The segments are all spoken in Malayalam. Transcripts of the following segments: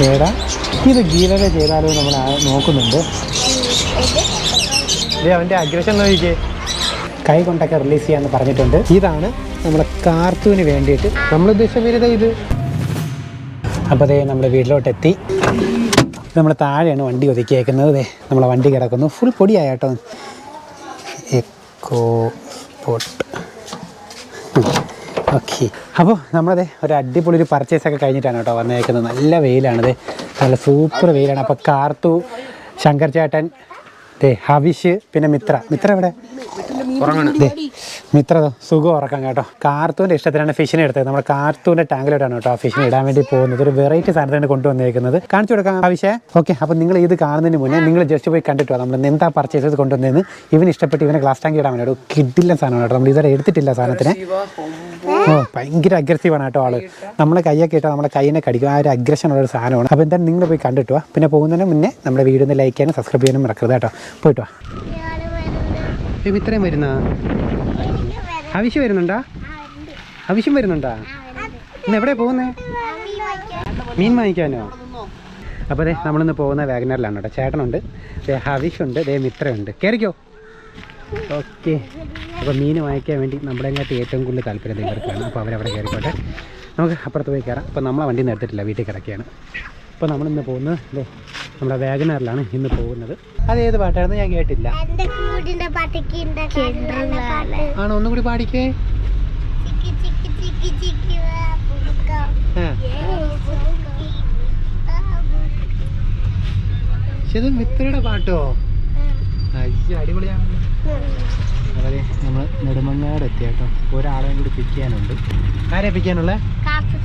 ഏടാ ഇത് ഗീലത ചെയ്താലോ നമ്മൾ നോക്കുന്നുണ്ട്. അവന്റെ അഗ്രഷൻ നോക്കിക്കേ. കൈ കൊണ്ടൊക്കെ റിലീസ് ചെയ്യാന്ന് പറഞ്ഞിട്ടുണ്ട്. ഇതാണ് നമ്മുടെ കാർത്തൂന് വേണ്ടിയിട്ട്. നമ്മൾ ഉദ്ദേശിച്ച ഇത്. അപ്പോൾ അതേ നമ്മുടെ വീട്ടിലോട്ടെത്തി. നമ്മൾ താഴെയാണ് വണ്ടി ഒതുക്കിയേക്കുന്നത്. അതെ നമ്മളെ വണ്ടി കിടക്കുന്നു. ഫുൾ പൊടിയായ കേട്ടോ. എക്കോ സ്പോട്ട് ഓക്കെ അപ്പോൾ നമ്മളത് ഒരു അടിപൊളി ഒരു പർച്ചേസ് ഒക്കെ കഴിഞ്ഞിട്ടാണ് കേട്ടോ വന്നേക്കുന്നത്. നല്ല വെയിലാണത്. നല്ല സൂപ്പർ വെയിലാണ്. അപ്പോൾ കാർത്തു ശങ്കർ ചേട്ടൻ ദേ ഹവിഷ് പിന്നെ മിത്ര. മിത്ര എവിടെ? മിത്ര സുഖം ഉറക്കാം കേട്ടോ. കാർത്തൂന്റെ ഇഷ്ടത്തിലാണ് ഫിഷിനെ എടുത്തത്. നമ്മുടെ കാർത്തൂന്റെ ടാങ്കിലോട്ടാണ് കേട്ടോ ആ ഫിഷിനെ ഇടാൻ വേണ്ടി പോകുന്നത്. ഒരു വെറൈറ്റി സാധനത്തിന് കൊണ്ടുവന്നേക്കുന്നത്. കാണിച്ചു കൊടുക്കാം ആവശ്യം? ഓക്കെ അപ്പോൾ നിങ്ങൾ ഇത് കാണുന്നതിന് മുന്നേ നിങ്ങൾ ജസ്റ്റ് പോയി കണ്ടിട്ട് വാ. നമ്മൾ എന്താ പർച്ചേസ് ചെയ്ത് കൊണ്ടുവന്നതെന്ന് ഇവന് ഇഷ്ടപ്പെട്ട് ഇവനെ ഗ്ലാസ് ടാങ്ക് ഇടാൻ വേണ്ടി കിഡില്ല സാധനമാണ് കേട്ടോ. നമ്മൾ ഇതുവരെ എടുത്തിട്ടില്ല സാധനത്തിന്. ഓ ഭയങ്കര അഗ്രസീവാണ് കേട്ടോ ആൾ. നമ്മളെ കൈയൊക്കെ ഇട്ടാൽ നമ്മളെ കൈയിനെ കടിക്കും. ആ ഒരു അഗ്രഷൻ ഉള്ള ഒരു സാധനമാണ്. അപ്പോൾ എന്തായാലും നിങ്ങൾ പോയി കണ്ടിട്ട് വാ. പിന്നെ പോകുന്നതിന് മുന്നേ നമ്മുടെ വീഡിയോ ഒന്ന് ലൈക്ക് ചെയ്യാനും സബ്സ്ക്രൈബ് ചെയ്യാനും മറക്കരുത് കേട്ടോ. പോയിട്ട് വാ. ഇത്രയും വരുന്ന ആവശ്യം വരുന്നുണ്ടാ? ആവശ്യം വരുന്നുണ്ടാ? ഇന്ന് എവിടെ പോകുന്നേ? മീൻ വാങ്ങിക്കാനോ? അപ്പോൾ അതെ നമ്മളിന്ന് പോകുന്ന വാഗനറിലാണ് കേട്ടോ. ചേട്ടനുണ്ട്. ദേ ഹവിഷുണ്ട്. ദേ മിത്രയുണ്ട്. കയറിക്കോ ഓക്കെ. അപ്പോൾ മീൻ വാങ്ങിക്കാൻ വേണ്ടി നമ്മുടെ അങ്ങോട്ട് ഏറ്റവും കൂടുതൽ താല്പര്യം ഇവർക്കാണ്. അപ്പോൾ അവരവിടെ കയറിക്കോട്ടെ നമുക്ക് അപ്പുറത്ത് പോയി കയറാം അപ്പോൾ നമ്മളെ വണ്ടി നിർത്തിട്ടില്ല വീട്ടിൽ കിടക്കുകയാണ്. അപ്പോൾ നമ്മളിന്ന് പോകുന്നത് നമ്മുടെ വാഗനറിലാണ് ഇന്ന് പോകുന്നത്. അതേത് പാട്ടായിരുന്നു? ഞാൻ കേട്ടില്ല. ആണോ? ഒന്നും കൂടി പാടിക്കേ. ഇത് മിത്രയുടെ പാട്ടോ? അയ്യ അടിപൊളിയാണല്ലോ. അതെ നമ്മൾ നെടുമങ്ങാട് എത്തി കേട്ടോ ഒരാളെയും കൂടി പിക്ക് ചെയ്യാനുണ്ട്. ആരെയാ പിക്കാനുള്ള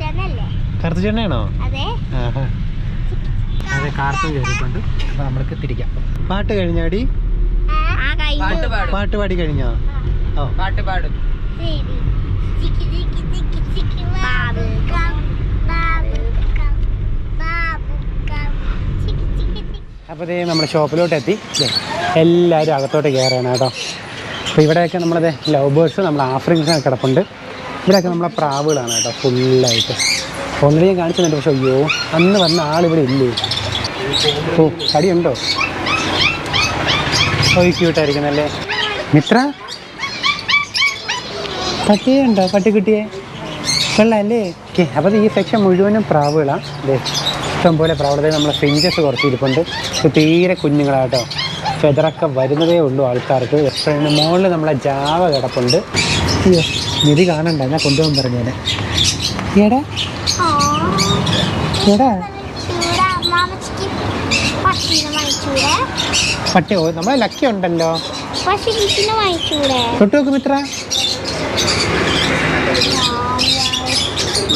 ചെയ്യാനുള്ളത് കറുത്ത ചെണ്ണയാണോ അതെ കാർട്ടൂൺ കയറിയിട്ടുണ്ട്. അപ്പോൾ നമ്മൾക്ക് തിരിക്കാം. പാട്ട് കഴിഞ്ഞാടി? പാട്ട് പാടി. കഴിഞ്ഞോ? ഓ. പാട്ട് പാടും. അപ്പോൾ ഇതേ നമ്മുടെ ഷോപ്പിലോട്ട് എത്തി എല്ലാവരും അകത്തോട്ട് കയറാണ് കേട്ടോ. അപ്പോൾ ഇവിടെയൊക്കെ നമ്മളത് ലവ് ബേർഡ്സ് നമ്മുടെ ആഫ്രിക്കൻസ് കിടപ്പുണ്ട്. ഇവിടെയൊക്കെ നമ്മളെ പ്രാവുകളാണ് കേട്ടോ ഫുള്ളായിട്ട് ഒന്നിനെയും കാണിച്ചു കാണിച്ചിട്ടുണ്ട് പക്ഷേ അയ്യോ അന്ന് വന്ന ആളിവിടെ ഇല്ലേ? ഓ കടിയുണ്ടോ? ഓ ക്യൂട്ടായിരിക്കുന്നല്ലേ മിത്ര? പട്ടിയെ ഉണ്ടോ? പട്ടിക്കുട്ടിയെ കൊള്ളാല്ലേ? ഓക്കെ അപ്പോൾ ഈ സെക്ഷൻ മുഴുവനും പ്രാവുകളാണ് അതെ ഇഷ്ടംപോലെ പ്രാവുകൾ നമ്മൾ ഫിഞ്ചസ് കുറച്ച് ഇരിപ്പുണ്ട് തീരെ കുഞ്ഞുങ്ങളാട്ടോ. ഫെദറൊക്കെ വരുന്നതേ ഉള്ളൂ ആൾക്കാർക്ക്. എപ്പോഴും മുകളിൽ നമ്മളെ ജാവ കിടപ്പുണ്ട്. അയ്യോ നിധി കാണണ്ട. ഞാൻ കൊണ്ടുപോകാൻ പറഞ്ഞേനെ. എടാ. എടാ. പട്ടി നമ്മളെ ലക്കി ഉണ്ടല്ലോ. തൊട്ട് നോക്കും ഇത്ര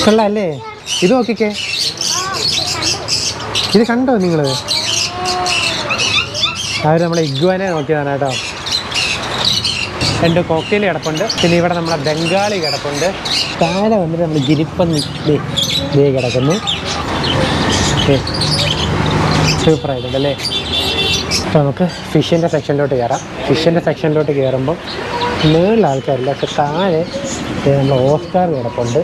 കൊള്ളാല്ലേ? ഇത് നോക്കിക്കേ. ഇത് കണ്ടോ നിങ്ങൾ അവർ നമ്മളെ ഇഗ്വാനെ നോക്കിയതാണ് കേട്ടോ. രണ്ട് കോക്കയിൽ കിടപ്പുണ്ട്. പിന്നെ ഇവിടെ നമ്മളെ ബംഗാളി കിടപ്പുണ്ട്. താഴെ വന്നിട്ട് നമ്മൾ ഗിരിപ്പന്നി ദേ. ദേ ഫ്രൈഡ് അല്ലേ അപ്പോൾ നമുക്ക് ഫിഷിന്റെ സെക്ഷനിലോട്ട് കയറാം ഫിഷിന്റെ സെക്ഷനിലോട്ട് കയറുമ്പോൾ മേളിൽ ആൾക്കാരില്ല? പക്ഷെ താഴെ നമ്മൾ ഓസ്കാർ കിടപ്പുണ്ട്.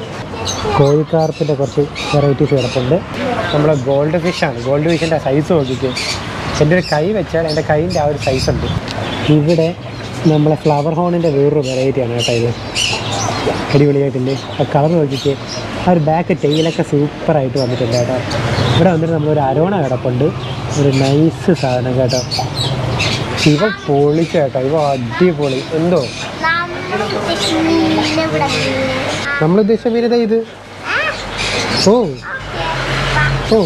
കോഴിക്കാർപ്പിന്റെ കുറച്ച് വെറൈറ്റീസ് കിടപ്പുണ്ട്. നമ്മൾ ഗോൾഡ് ഫിഷാണ് ഗോൾഡ് ഫിഷിന്റെ സൈസ് നോക്കിക്കും. എന്റെ ഒരു കൈ വെച്ചാൽ എന്റെ കൈന്റെ ആ ഒരു സൈസ് ഉണ്ട്. ഇവിടെ നമ്മളെ ഫ്ലവർ ഹോണിന്റെ വേറൊരു വെറൈറ്റിയാണ് കേട്ടോ ഇത്. അടിപൊളിയായിട്ടില്ലേ ആ കളർ നോക്കിയിട്ട് ആ ഒരു ബാക്ക് ടെയിലൊക്കെ സൂപ്പറായിട്ട് വന്നിട്ടുണ്ട് കേട്ടോ. ഇവിടെ വന്നിട്ട് നമ്മളൊരു അരോണ കിടപ്പുണ്ട്. ഒരു നൈസ് സാധനം കേട്ടോ. ഇവ പൊളിച്ച കേട്ടോ. ഇവ അടിപൊളി. എന്തോ? നമ്മൾ ഉദ്ദേശിച്ച ഇത്? ഓ. ഓ.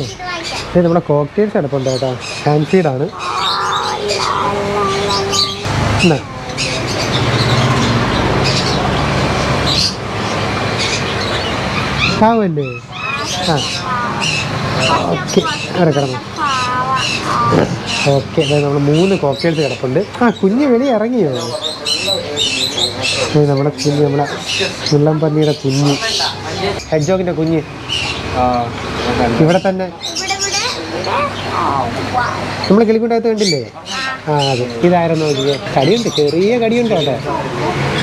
ഇത് നമ്മുടെ കോക്ടെയിൽസ് കിടപ്പുണ്ട് കേട്ടോ. ഹാൻഡ് എന്നാ ആവല്ലേ ആ. ഓക്കെ അവിടെ കിടന്നു. ഓക്കെ നമ്മൾ മൂന്ന് കോക്ടെയിൽസ് കിടപ്പുണ്ട്. ആ കുഞ്ഞ് വെളി ഇറങ്ങിയോ? നമ്മുടെ കുഞ്ഞ് നമ്മുടെ മുള്ളംപന്നിയുടെ കുഞ്ഞ്. ഹെഡ്ജോക്കിന്റെ കുഞ്ഞ്. ഇവിടെ തന്നെ. നമ്മൾ കിളിക്കുണ്ടായത് കണ്ടില്ലേ? ആ അതെ. ഇതായിരുന്നു നോക്കിയേ കടിയുണ്ട് ചെറിയ കടിയുണ്ട് അവിടെ.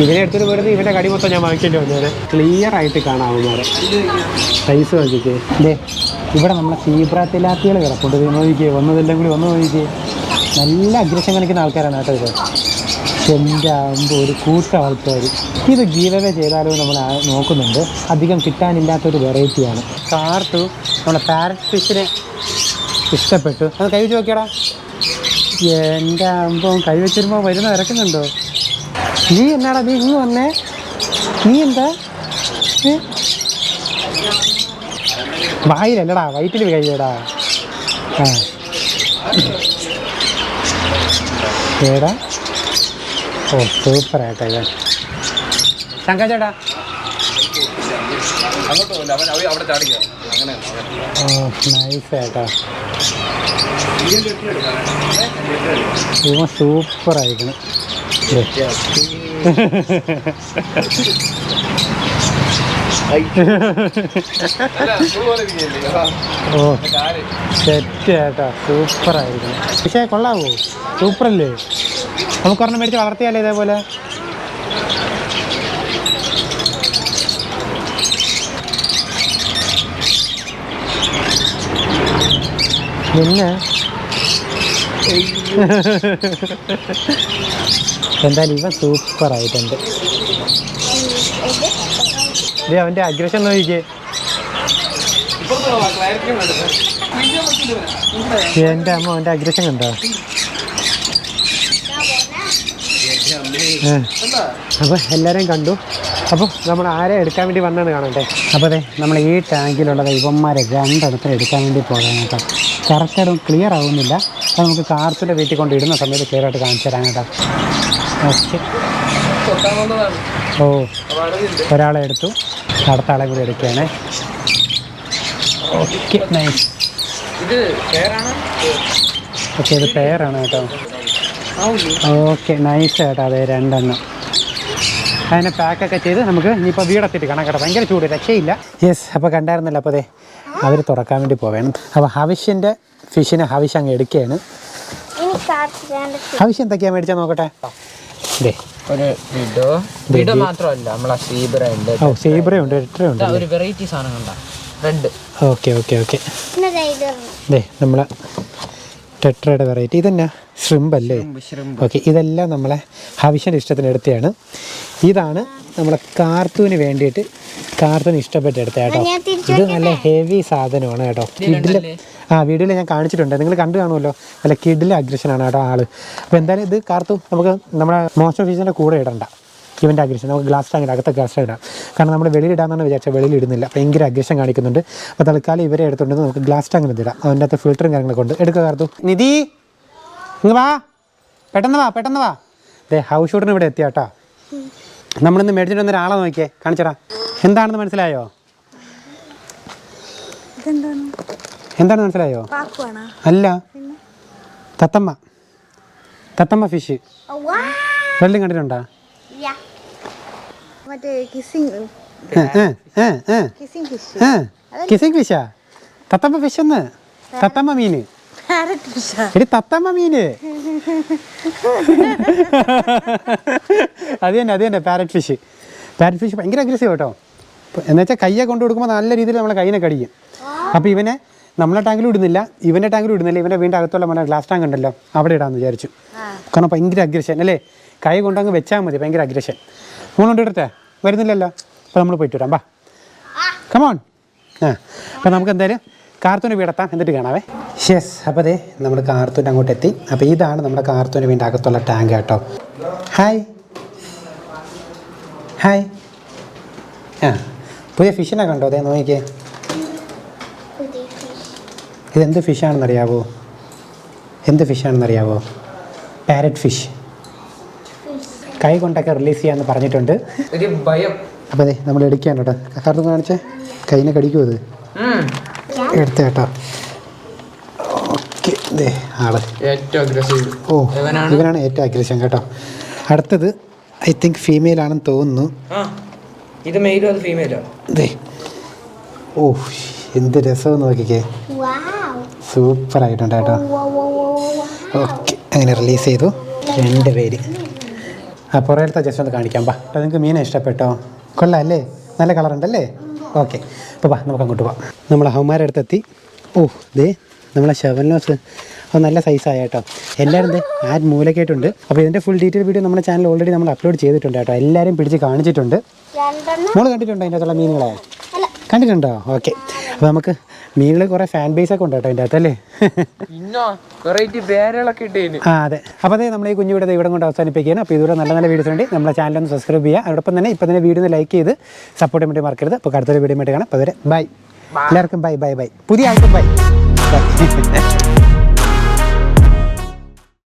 ഇതിനെ എടുത്തിട്ട് പോരുന്നത് ഇവന്റെ കടി മൊത്തം ഞാൻ വാങ്ങിക്കേണ്ടി വന്നേനെ. ക്ലിയർ ആയിട്ട് കാണാവുന്നവരെ സൈസ് നോക്കിക്കേ. അല്ലേ ഇവിടെ നമ്മളെ സീബ്ര തിലാത്തികൾ കിടപ്പുണ്ട്. നോക്കിക്കേ. ഒന്നതെല്ലാം കൂടി വന്ന് നോക്കിക്കേ. നല്ല അഗ്രഷൻ കാണിക്കുന്ന ആൾക്കാരാണ് കേട്ടോ ഇത്. എന്റെ ആകുമ്പോൾ ഒരു കൂട്ടം ആൾക്കാർ ഇത് ഗീവവേ ചെയ്താലോ നമ്മൾ നോക്കുന്നുണ്ട്. അധികം കിട്ടാനില്ലാത്തൊരു വെറൈറ്റിയാണ് കാർത്തു നമ്മുടെ പാരറ്റ് ഫിഷിനെ ഇഷ്ടപ്പെട്ടു. അത് കൈ നോക്കിയടാ. എന്റെ അമ്പം കൈ വെച്ചിരുമ്പോൾ വരുന്ന ഇറക്കുന്നുണ്ടോ നീ എന്നാടാ നീ ഇങ്ങ് വന്നേ? നീ എന്താ? വായിലല്ലടാ വയറ്റിൽ കഴിയടാ. ആ. ഏടാ ഓ സൂപ്പർ ആയിട്ടാ അങ്ങനെ. ഓ നൈസ് ആയിട്ടാ. ഇവ സൂപ്പർ ആയിരിക്കണം ഓ കാര്യം സെറ്റ് ആയിട്ടാ സൂപ്പർ ആയിരിക്കണം പക്ഷേ കൊള്ളാവോ? സൂപ്പർ അല്ലേ നമുക്ക് ഒരെണ്ണം മേടിച്ച് വളർത്തിയാലേ ഇതേപോലെ? പിന്നെ എന്തായാലും ഇവ സൂപ്പർ ആയിട്ടുണ്ട്. ഇതേ അവന്റെ അഗ്രഷൻ നോക്കിക്കേ. എന്റെ അമ്മ അവന്റെ അഗ്രഷൻ കണ്ടോ? അപ്പൊ അപ്പോൾ എല്ലാവരെയും കണ്ടു. അപ്പോൾ നമ്മൾ ആരെ എടുക്കാൻ വേണ്ടി വന്നാണ് കാണണ്ടേ അപ്പോൾ അതെ നമ്മൾ ഈ ടാങ്കിലുള്ള ഇവന്മാരെ രണ്ടിടത്തിൽ എടുക്കാൻ വേണ്ടി പോകാം കേട്ടോ. കറക്റ്റായിട്ടും ക്ലിയർ ആവുന്നില്ല. അത് നമുക്ക് കാർത്തിന്റെ വീട്ടിൽ കൊണ്ട് ഇടുന്ന സമയത്ത് ക്ലിയർ കാണിച്ചു തരാം കേട്ടോ. ഓക്കെ. ഓ ഒരാളെ എടുത്തു. അടുത്ത ആളെ കൂടി എടുക്കുകയാണേ. Okay nice. ഓക്കെ ഇത് പേരാണ് കേട്ടോ. ഓക്കെ നൈസ് കേട്ടോ അതെ രണ്ടെണ്ണം. അതിനെ പാക്കൊക്കെ ചെയ്ത് നമുക്ക് ഇനിയിപ്പോൾ വീടെത്തിയിട്ട് കാണാം കേട്ടോ. ഭയങ്കര ചൂട് രക്ഷയില്ല. യെസ് അപ്പോൾ കണ്ടായിരുന്നല്ലോ അപ്പോൾ അതെ അവർ തുറക്കാൻ വേണ്ടി പോവേണം. അപ്പോൾ ഹവിഷ്യന്റെ ഫിഷിനെ ഹവിഷ് അങ്ങ് എടുക്കുകയാണ്. ഹവിഷ് എന്തൊക്കെയാണ് മേടിച്ചാൽ നോക്കട്ടെ? ഒരു വിഡോ വിഡോ മാത്രമല്ല നമ്മളെ സീബ്ര ഉണ്ട് ഓ എട്ടരയുണ്ട് ഉണ്ട് ഒരു വെറൈറ്റി സാധനം കണ്ട. Red okay okay okay. നമ്മളെ ടെട്രയുടെ വെറൈറ്റി ഇതന്നെ ശ്രിമ്പ് അല്ലേ? ഓക്കെ ഇതെല്ലാം നമ്മളെ ഹവിഷന്റെ ഇഷ്ടത്തിന് എടുത്തതാണ് ഇതാണ് നമ്മളെ കാർത്തൂന് വേണ്ടിയിട്ട് കാർത്തൂന് ഇഷ്ടപ്പെട്ട് എടുത്ത കേട്ടോ. ഇത് നല്ല ഹെവി സാധനമാണ് കേട്ടോ. കിഡിൽ ആ വീഡിയോയിൽ ഞാൻ കാണിച്ചിട്ടുണ്ട്. നിങ്ങൾ കണ്ടു കാണുമല്ലോ. നല്ല കിഡിലെ അഗ്രഷനാണ് കേട്ടോ ആൾ. അപ്പോൾ എന്തായാലും ഇത് കാർത്തു നമുക്ക് നമ്മുടെ മോശം ഫീസിന്റെ കൂടെ ഇടണ്ട. ഇവന്റെ അഗ്രഷൻ. നമുക്ക് ഗ്ലാസ് ടാങ്കിന്റെ അകത്തെ ഗ്ലാസ് ടാങ്ക് ഇടാം. കാരണം നമ്മൾ വെളിയിൽ വിചാരിച്ചാൽ വെളിയിലിടുന്നില്ല. വെളിയിൽ ഇടുന്നില്ല ഭയങ്കര അഗ്രഷൻ കാണിക്കുന്നുണ്ട്. അപ്പോൾ തൽക്കാലം ഇവരെ എടുത്തുകൊണ്ട് നമുക്ക് ഗ്ലാസ് ടാങ്കിന് ഇടാം. അതിന്റെ അകത്ത് ഫിൽറ്ററും കാര്യങ്ങളൊക്കെ ഉണ്ട്. എടുക്കുക കാർത്തു. നിധി ഇങ്ങ് വാ. പെട്ടെന്ന് വാ പെട്ടെന്ന് വാ. ദേ ഹൗസ് ഷൂട്ടിന് ഇവിടെ എത്തിയാട്ടാ നമ്മളിന്ന് മേടിച്ചിട്ട് വന്ന ഒരാളെ നോക്കിയേ. കാണിച്ചടാ. എന്താണെന്ന് മനസ്സിലായോ? എന്താണ് മനസ്സിലായോ? അല്ല. തത്തമ്മ. തത്തമ്മ ഫിഷ് വെള്ളം കണ്ടിട്ടുണ്ടോ? മറ്റേ കിസിംഗ് കിസിങ് ഫിഷ് തത്തമ്മ ഫിഷ് ഒന്ന്. തത്തമ്മ മീന്. എടി തത്തമ്മ മീന്. അത് തന്നെ അത് തന്നെ പാരറ്റ് ഫിഷ് പാരറ്റ് ഫിഷ് ഭയങ്കര അഗ്രസീവ് കേട്ടോ എന്ന് വെച്ചാൽ കയ്യെ കൊണ്ടു കൊടുക്കുമ്പോൾ നല്ല രീതിയിൽ നമ്മളെ കയ്യിനെ കടിക്കും. അപ്പോൾ ഇവനെ നമ്മളെ ടാങ്കിൽ ഇടുന്നില്ല ഇവന്റെ ടാങ്കിൽ ഇടുന്നില്ല ഇവന്റെ വീണ്ടും അകത്തുള്ള നമ്മുടെ ഗ്ലാസ് ടാങ്ക് ഉണ്ടല്ലോ അവിടെ ഇടാമെന്ന് വിചാരിച്ചു. കാരണം ഭയങ്കര അഗ്രഷൻ അല്ലേ? കൈ കൊണ്ടങ്ങ് വെച്ചാൽ മതി ഭയങ്കര അഗ്രഷൻ മോളുണ്ട് വരുന്നില്ലല്ലോ. അപ്പോൾ നമ്മൾ പോയിട്ട് വരാം ബാ കമോൺ ആ അപ്പോൾ നമുക്ക് എന്തായാലും കാർത്തൂന് വീടെത്താം എന്നിട്ട് കാണാവേ. യെസ് അപ്പോൾ അതെ നമ്മൾ കാർത്തൂന്റെ അങ്ങോട്ട് എത്തി. അപ്പോൾ ഇതാണ് നമ്മുടെ കാർത്തൂന് വീണ്ടും അകത്തുള്ള ടാങ്ക് കേട്ടോ. ഹായ് ഹായ് ആ പുതിയ ഫിഷിനെ കണ്ടോ? അതെ നോക്കിക്കേ. ഇതെന്ത് ഫിഷാണെന്നറിയാവോ എന്ത് ഫിഷാണെന്നറിയാവോ പാരറ്റ് ഫിഷ് കൈ കൊണ്ടൊക്കെ റിലീസ് ചെയ്യാമെന്ന് പറഞ്ഞിട്ടുണ്ട്. ഒരു ഭയം. അപ്പോൾ അതെ നമ്മൾ എടുക്കുകയാണ് കേട്ടോ. കാർത്തൂൻ കാണിച്ചേ? കൈനെ കടിക്കുമോ അത്. എടുത്ത കേട്ടോ. ഓക്കെ ദേ ആൾ. ഏറ്റവും അഗ്രസീവ് ഓ ഇവനാണ്? ഇവനാണ് ഏറ്റവും അഗ്രഷൻ കേട്ടോ. അടുത്തത് ഐ തിങ്ക് ഫീമെയിൽ ആണെന്ന് തോന്നുന്നു. ആ ഇത് മെയിലോ അത് ഫീമെയിലോ ദേ. ഓ എന്ത് രസം നോക്കിക്കേ. വാവ് സൂപ്പർ ആയിട്ടുണ്ട് കേട്ടോ. ഓക്കെ അങ്ങനെ റിലീസ് ചെയ്തു. രണ്ട് പേര്. ആ പുറകിലത്തെ ജസ്റ്റ് ഒന്ന് കാണിക്കാം. ബാ അപ്പോൾ നിങ്ങൾക്ക് മീനെ ഇഷ്ടപ്പെട്ടോ? കൊള്ളാം അല്ലേ നല്ല കളറുണ്ടല്ലേ ഓക്കെ. അപ്പോൾ വാ നമുക്ക് അങ്ങോട്ട് പോവാം. നമ്മൾ ഹൗമാരുടെ അടുത്തെത്തി. ഓ ദേ നമ്മളെ ഷവൻലോസ് അത് നല്ല സൈസായ കേട്ടോ എല്ലാവരും ആ മൂലക്കായിട്ടുണ്ട് അപ്പോൾ ഇതിന്റെ ഫുൾ ഡീറ്റെയിൽ വീഡിയോ നമ്മുടെ ചാനൽ ഓൾറെഡി നമ്മൾ അപ്ലോഡ് ചെയ്തിട്ടുണ്ട് കേട്ടോ എല്ലാവരും പിടിച്ച് കാണിച്ചിട്ടുണ്ട്. നമ്മൾ മോൾ കണ്ടിട്ടുണ്ടോ അതിന്റെ അകത്തുള്ള മീനുകളെ? കണ്ടിട്ടുണ്ടോ? ഓക്കെ. അപ്പോൾ നമുക്ക് മീനുകൾ കുറെ ഫാൻ ബേസ് ഒക്കെ ഉണ്ട് കേട്ടോ അതിന്റെ അകത്തല്ലേ ആ അതെ. അപ്പോൾ അതെ നമ്മൾ ഈ കുഞ്ഞു വീട് ഇവിടെ കൊണ്ട് അവസാനിപ്പിക്കുകയാണ്. അപ്പോൾ ഇതുവരെ നല്ല നല്ല വീഡിയോസ് വേണ്ടി നമ്മുടെ ചാനൽ ഒന്ന് സബ്സ്ക്രൈബ് ചെയ്യുക. അതോടൊപ്പം തന്നെ ഇപ്പൊ തന്നെ വീഡിയോ ലൈക്ക് ചെയ്ത് സപ്പോർട്ട് ചെയ്യാൻ വേണ്ടി മറക്കരുത്. അപ്പോൾ അടുത്തൊരു വീഡിയോ വേണ്ടി കാണാം. അപ്പോൾ ബൈ എല്ലാവർക്കും ബൈ ബൈ ബൈ പുതിയ ആൾക്കും ബൈ ബൈ